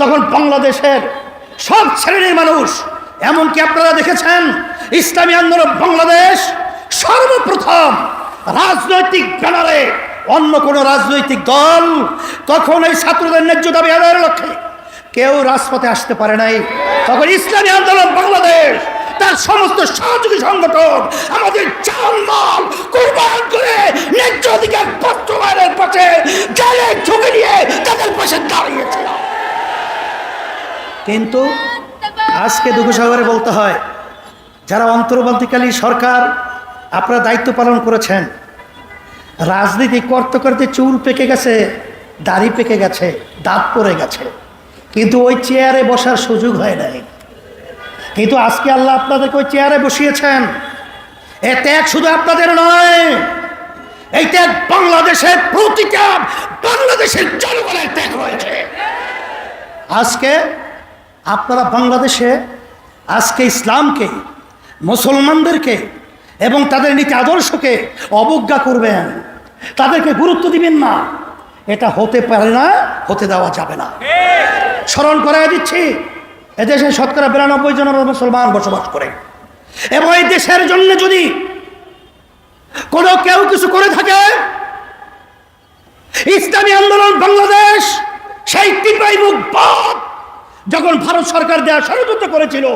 তখন বাংলাদেশের সব শ্রেণির মানুষ, এমনকি আপনারা দেখেছেন, ইসলামী আন্দোলন বাংলাদেশ সর্বপ্রথম রাজনৈতিক ব্যানারে অন্য কোনো রাজনৈতিক দল তখন এই ছাত্রদের ন্যায্য দাবি আদায়ের লক্ষ্যে কেউ রাজপথে আসতে পারে নাই। তখন ইসলামী আন্দোলন বাংলাদেশ, তার সমস্ত সহযোগী সংগঠন, আমাদের জানমাল কোরবান করে ন্যায্য অধিকার বাস্তবায়নের পথে জেলে ঝুঁকে নিয়ে তাদের পাশে কিন্তু আজকে দুঃখ সাগরে বলতে হয়, যারা অন্তর্বর্তীকালীন সরকার আপনারা দায়িত্ব পালন করেছেন, রাজনীতি করতে করতে চুল পেকে গেছে, দাড়ি পেকে গেছে, দাঁত পড়ে গেছে, কিন্তু ওই চেয়ারে বসার সুযোগ হয় নাই। কিন্তু আজকে আল্লাহ আপনাদেরকে ওই চেয়ারে বসিয়েছেন। এ ত্যাগ শুধু আপনাদের নয়, এই ত্যাগ বাংলাদেশের প্রতিটা বাংলাদেশের জনগণের ত্যাগ রয়েছে। আজকে আপনারা বাংলাদেশে আজকে ইসলামকে, মুসলমানদেরকে এবং তাদের নীতি আদর্শকে অবজ্ঞা করবেন। তাদেরকে গুরুত্ব দিবেন না। এটা হতে পারে না, হতে দেওয়া যাবে না। স্মরণ করাই দিচ্ছি, এদেশে শতকরা বিরানব্বই জন মুসলমান বসবাস করে। এবং এই দেশের জন্য যদি কোনো কেউ কিছু করে থাকে, ইসলামী আন্দোলন বাংলাদেশ, সেই টিপাই মুখ যখন ভারত সরকার দেওয়া ষড়যন্ত্র করেছিল,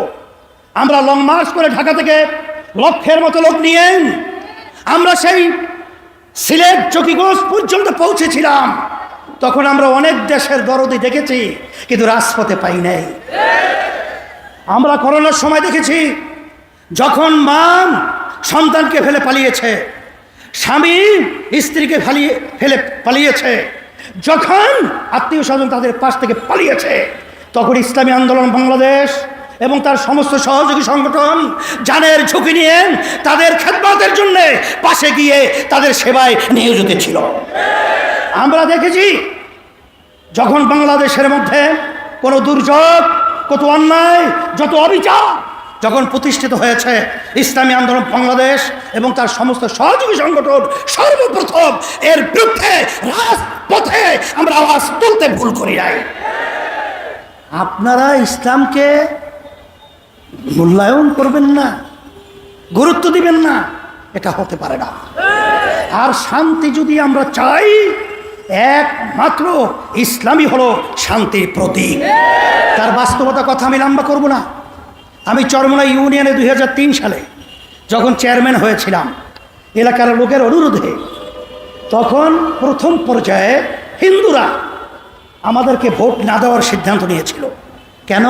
আমরা লং মার্চ করে ঢাকা থেকে লক্ষের মতো লোক নিয়ে, আমরা সেই সিলেট চকিগঞ্জ পর্যন্ত পৌঁছেছিলাম। তখন আমরা অনেক দেশের দরদি দেখেছি, কিন্তু রাজপথে পাই নাই। আমরা করোনার সময় দেখেছি, যখন মা সন্তানকে ফেলে পালিয়েছে, স্বামী স্ত্রীকে ফালিয়ে, ফেলে পালিয়েছে, যখন আত্মীয় স্বজন তাদের পাশ থেকে পালিয়েছে তখন ইসলামী আন্দোলন বাংলাদেশ এবং তার সমস্ত সহযোগী সংগঠন জানের ঝুঁকি নিয়ে তাদের খেদমতের জন্য পাশে গিয়ে তাদের সেবায় নিয়োজিত ছিল। আমরা দেখেছি, যখন বাংলাদেশের মধ্যে কোনো দুর্যোগ কত অন্যায়, যত অবিচার যখন প্রতিষ্ঠিত হয়েছে ইসলামী আন্দোলন বাংলাদেশ এবং তার সমস্ত সহযোগী সংগঠন সর্বপ্রথম এর বিরুদ্ধে রাজপথে আমরা আওয়াজ তুলতে ভুল করি নাই। আপনারা ইসলামকে মূল্যায়ন করবেন না, গুরুত্ব দিবেন না, এটা হতে পারে না। আর শান্তি যদি আমরা চাই, একমাত্র ইসলামই হলো শান্তির প্রতীক। তার বাস্তবতা কথা আমি লম্বা করব না। আমি চরমনা ইউনিয়নে দু হাজার তিন সালে যখন চেয়ারম্যান হয়েছিলাম, এলাকার লোকের অনুরোধে, তখন প্রথম পর্যায়ে হিন্দুরা আমাদেরকে ভোট না দেওয়ার সিদ্ধান্ত নিয়েছিল। কেন?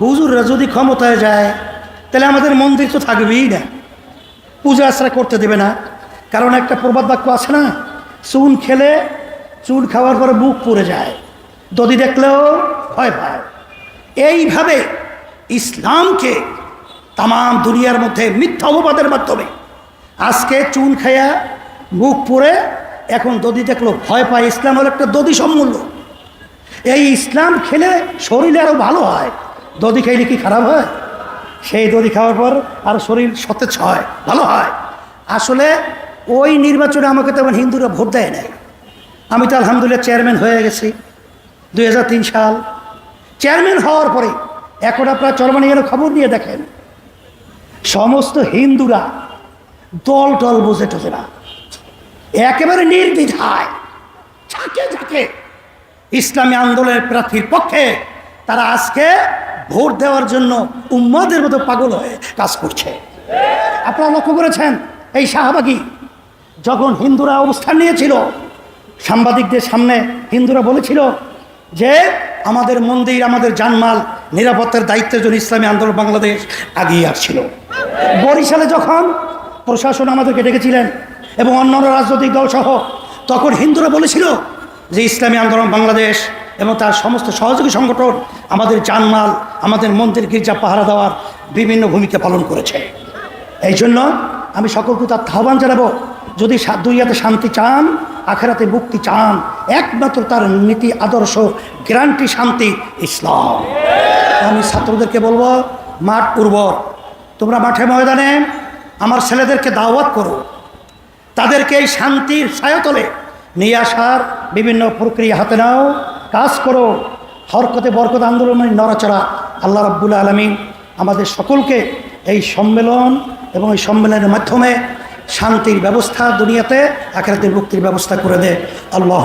হুজুররা যদি ক্ষমতায় যায়, তাহলে আমাদের মন্দির তো থাকবেই না। পূজা আশ্রা করতে দেবে না। কারণ একটা প্রবাদ বাক্য আছে না, চুন খেলে চুন খাওয়ার পরে বুক পুড়ে যায়। দদি দেখলেও ভয় পায়। এইভাবে ইসলামকে তাম দুনিয়ার মধ্যে মিথ্যা অপবাদের মাধ্যমে আজকে চুন খাইয়া মুখ পুড়ে, এখন দদি দেখল ভয় পায়। ইসলাম হলো একটা দদি সম্মূল্য এই ইসলাম খেলে শরীরে আরও ভালো হয়। দদি খাইলে কি খারাপ হয়? সেই দদি খাওয়ার পর আর শরীর সতেজ হয়, ভালো হয়। আসলে ওই নির্বাচনে আমাকে তেমন হিন্দুরা ভোট দেয় নাই। আমি তো আলহামদুলিল্লাহ চেয়ারম্যান হয়ে গেছি দুই হাজার তিন সাল। চেয়ারম্যান হওয়ার পরে এখন আপনার চরমানিয়ার খবর নিয়ে দেখেন, সমস্ত হিন্দুরা দল টল বুঝে টোঝে না। একেবারে নির্দ্বিধায় ঝাঁকে ঝাঁকে ইসলামী আন্দোলনের প্রার্থীর পক্ষে তারা আজকে ভোট দেওয়ার জন্য উম্মাদের মতো পাগল হয়ে কাজ করছে। আপনারা লক্ষ্য করেছেন এই শাহবাগী যখন হিন্দুরা অবস্থান নিয়েছিল, সাংবাদিকদের সামনে হিন্দুরা বলেছিল যে, আমাদের মন্দির, আমাদের জানমাল নিরাপত্তার দায়িত্বের জন্য ইসলামী আন্দোলন বাংলাদেশ আগিয়ে আসছিল। বরিশালে যখন প্রশাসন আমাদেরকে ডেকেছিলেন এবং অন্যান্য রাজনৈতিক দলসহ, তখন হিন্দুরা বলেছিল যে ইসলামী আন্দোলন বাংলাদেশ এবং তার সমস্ত সহযোগী সংগঠন আমাদের জানমাল, আমাদের মন্দির গির্জা পাহারা দেওয়ার বিভিন্ন ভূমিকা পালন করেছে। এই জন্য আমি সকলকে তার আহ্বান জানাব, যদি দুনিয়াতে শান্তি চান, আখেরাতে মুক্তি চান, একমাত্র তার নীতি, আদর্শ, গ্যারান্টি শান্তি, ইসলাম। আমি ছাত্রদেরকে বলব, মাঠ উর্বর। তোমরা মাঠে ময়দানে আমার ছেলেদেরকে দাওয়াত করো। তাদেরকে এই শান্তির ছায়াতলে নিয়ে আসার বিভিন্ন প্রক্রিয়া হাতে নাও। কাজ করো। হরকতে বরকত আন্দোলনের নড়াচড়া। আল্লাহ রাব্বুল আলমী আমাদের সকলকে এই সম্মেলন এবং এই সম্মেলনের মাধ্যমে শান্তির ব্যবস্থা দুনিয়াতে, আখেরাতের মুক্তির ব্যবস্থা করে দে। আল্লাহ